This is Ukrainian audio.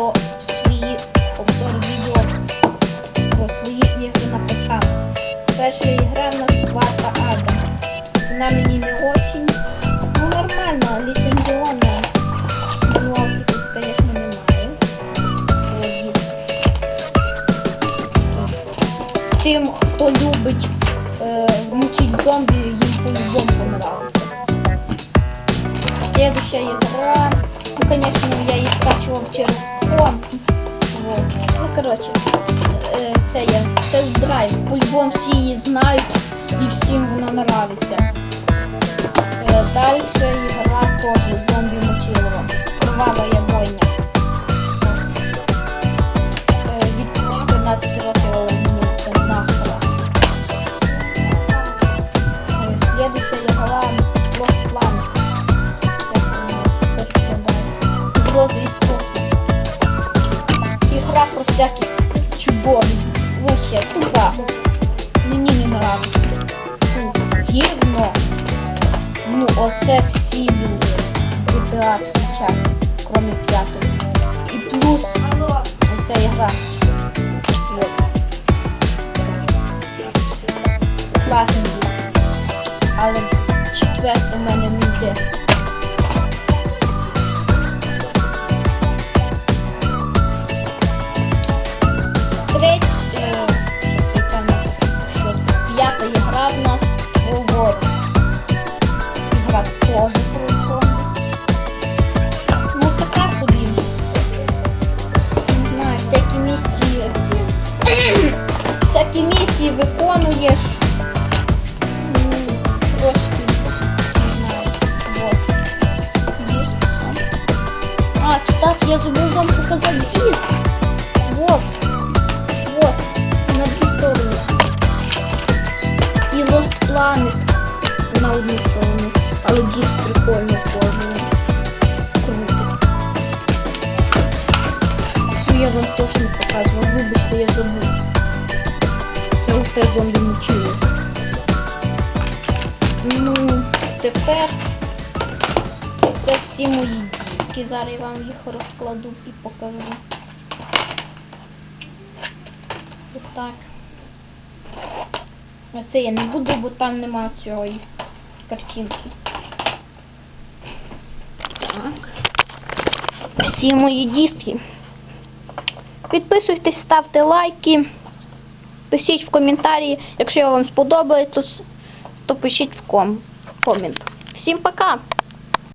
про свої обзор відео про свої ігри на ПК. Перша ігра в нас Вата Ада. Вона мені не очень. Ну нормально, ліцензіонна. Мануалки немає. От. Тим, хто любить е, мучить зомбі, їм по-любому понравиться. Следующая игра, ну конечно я скачував через комп. Ну короче, е, це є тест-драйв. По-любому всі її знають і всім вона нравиться. Е, дальше игра тоже зомбі мучилова. Кровавая бойня. Е, від 13 років мені нахера. Е, Следующая игра Lost Planet. Звозы из космоса. Игра всяких чудовищ. Вообще, тупа. Мені не нравится. Фу, гівно. Ну, оце всі були. GTA сейчас, кроме п'ятої. І плюс оця. Класний був. Але четвертий всякі місії виконуєш. Ну, трошки, не знаю, вот. Диск сам. А, кстати, я забыл вам показать диск. Вот. Вот. На две стороны. И Lost Planet на одну сторону. Але диск прикольно кожен. Круто. Цю я вам точно показував. Вибачте, я забув. Це зомбі мучили. Ну, тепер це всі мої диски. Зараз я вам їх розкладу і покажу. Отак. А це я не буду, бо там нема цієї картинки. Так. Всі мої диски. Підписуйтесь, ставте лайки. Пишіть в коментарі, якщо вам сподобається, то, пишіть в ком комент. Всім пока!